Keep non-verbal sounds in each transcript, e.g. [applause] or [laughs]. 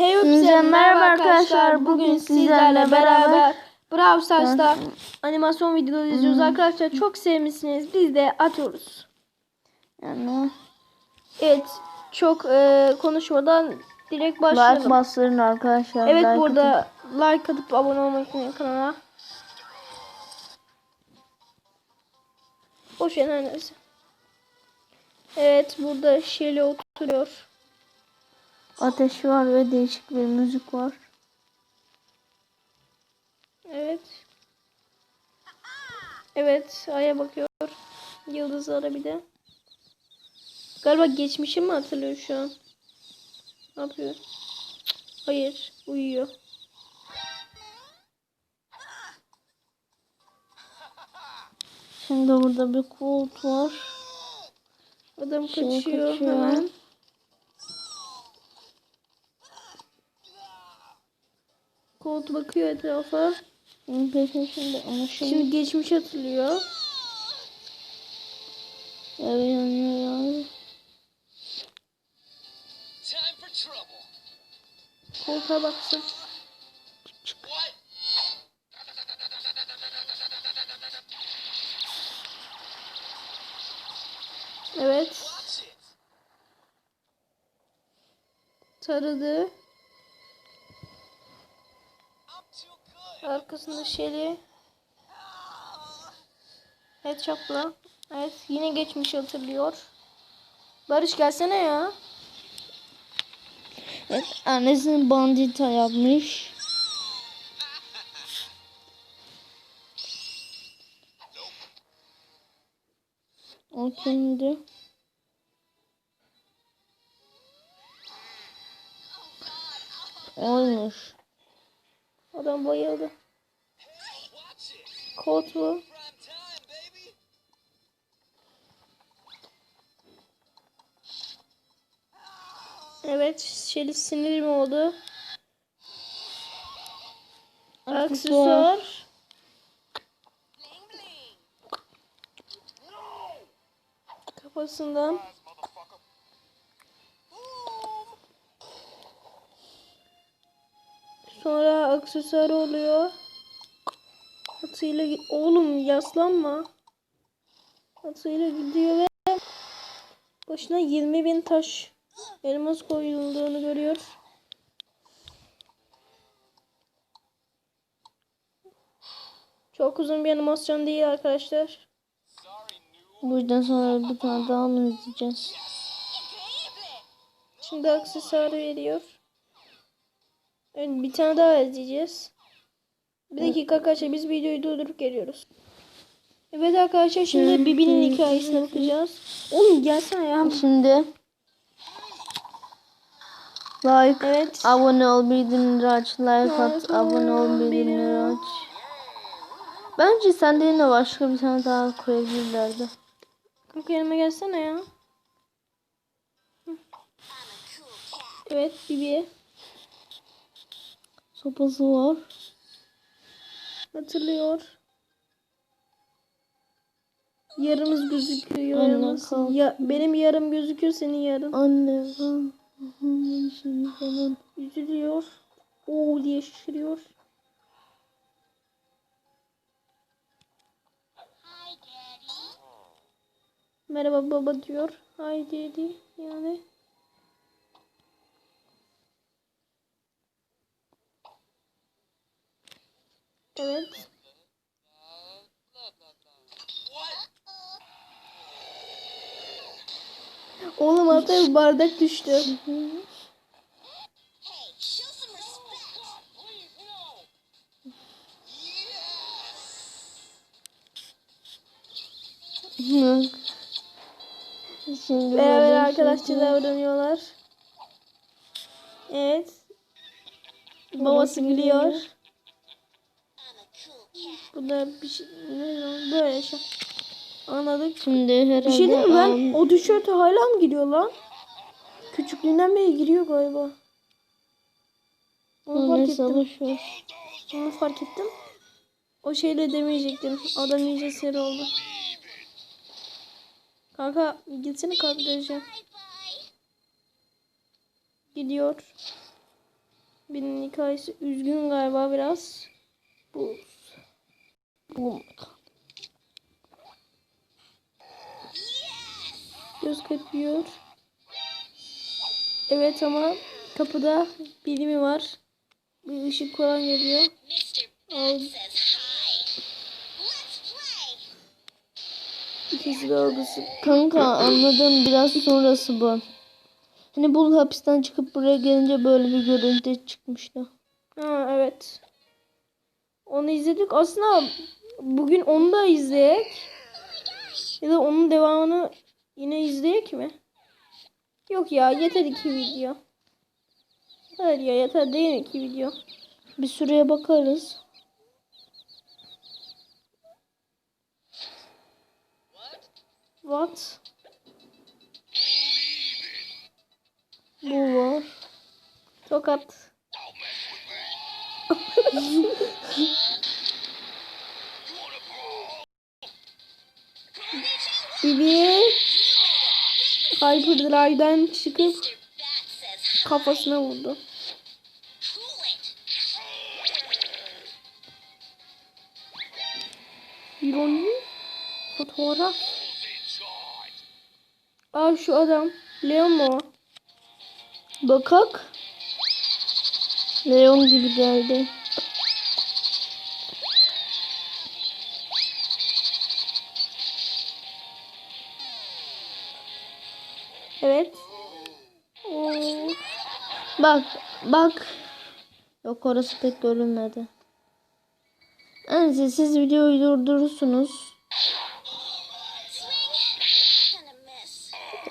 Hepinize merhaba arkadaşlar. Bugün sizlerle beraber Brawl Stars'ta animasyon videoları izliyoruz arkadaşlar. Çok sevmişsiniz. Biz de atıyoruz. Yani Evet. Çok e, konuşmadan direkt like başlayalım. bastırın arkadaşlar. Evet like burada like atıp abone olmayı unutmayın kanala. Boş ver. Evet burada Shelly oturuyor. Atın. Ateş var ve değişik bir müzik var. Evet. Evet, aya bakıyor. Yıldızlara bir de. Galiba geçmişi mi hatırlıyor şu an? Ne yapıyor? Hayır, uyuyor. Şimdi burada bir Colt var. Adam Şey kaçıyor, kaçıyor. hemen. Colt bakıyor etrafa. Bunun peşine şimdi Şimdi geçmiş hatırlıyor. evi yanıyor yani. Time for trouble. Colt'a baksın. Evet, taradı. Arkasında Shelly. Headshot'la. Evet yine geçmiş hatırlıyor. Barış gelsene ya. Evet, annesinin bandita yapmış. O kimdi? Oymuş. Adam bayıldı. Colt baby. Evet Shelly sinir mi oldu? Aksesuar. Kafasından. Sonra aksesuar oluyor. Atıyla oğlum yaslanma. Atıyla gidiyor ve başına 20 bin taş elmas koyulduğunu görüyor. Çok uzun bir animasyon değil arkadaşlar. Bu yüzden sonra bir tane daha mı izleyeceğiz? Şimdi aksesuarı veriyor. Evet, bir tane daha izleyeceğiz. Bir dakika arkadaşlar biz videoyu durdurup geliyoruz. Evet arkadaşlar şimdi Bibi'nin hikayesine bakacağız. Oğlum gelsene ya. Şimdi like, Evet. abone ol, bildirimleri aç, like at, abone ol, bildirimleri aç. Bence sende yine başka bir tane daha koyabilirlerdi. Kanka yanıma gelsene ya. Evet Bibi. Sopası var. Hatırlıyor. Yarımız gözüküyor. Anne, kalk. Ya, benim yarım gözüküyor senin yarın. Anne falan. Üzülüyor. Oo diye şaşırıyor. Merhaba baba diyor. Hay dedi yani. Evet. Oğlum bir bardak düştü. şimdi Beraber böyle arkadaşça şey- davranıyorlar. Evet. Babası gülüyor. Bu da bir şey ne böyle şey. Anladık. Şimdi herhalde Bir şey değil mi ben o tişörte hala mı giriyor lan? Küçüklüğünden beri giriyor galiba. Onu fark ettim. Onu fark ettim. O şeyle demeyecektim. Adam iyice seri oldu. Kanka gitsene kadraja. Gidiyor. Birinin hikayesi üzgün galiba biraz. Bu Bu göz kırpıyor. Evet ama kapıda biri mi var? Bir ışık falan geliyor. İkisi de odası. Kanka anladım biraz sonrası bu. Hani bu hapisten çıkıp buraya gelince böyle bir görüntü çıkmıştı. Ha evet. Onu izledik. Aslında bugün onu da izleyek. Ya da onun devamını yine izleyek mi? Yok ya yeter iki video. Hayır ya yeter değil iki video. Bir süreye bakarız. What? Bu var. Tokat. [laughs] Bibi Hyperdrive'den çıkıp kafasına vurdu. İroni fotoğraf. Aa şu adam. Leon mu? Bakak. Leon gibi geldi. Evet. Oo. Bak bak. Yok orası pek görünmedi. Neyse siz videoyu durdurursunuz.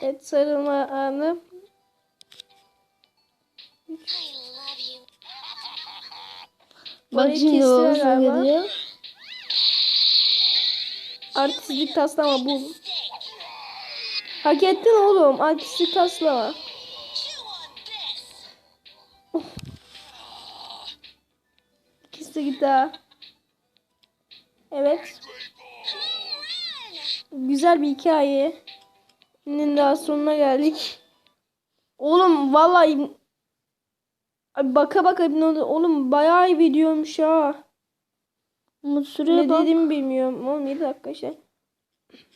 Evet sarılma anı. Bak şimdi galiba. geliyor. Artistlik taslama bu. Hak ettin oğlum. Artistlik taslama. İkisi de gitti ha. Evet. Güzel bir hikaye. Nin daha sonuna geldik. Oğlum vallahi baka baka oğlum bayağı iyi videoymuş ha. Süreye Ne bak. dediğimi bilmiyorum. Oğlum 7 dakika işte.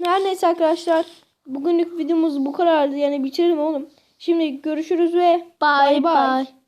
Her neyse arkadaşlar. Bugünlük videomuz bu kadardı. Yani bitirelim oğlum. Şimdi görüşürüz ve Bye bye.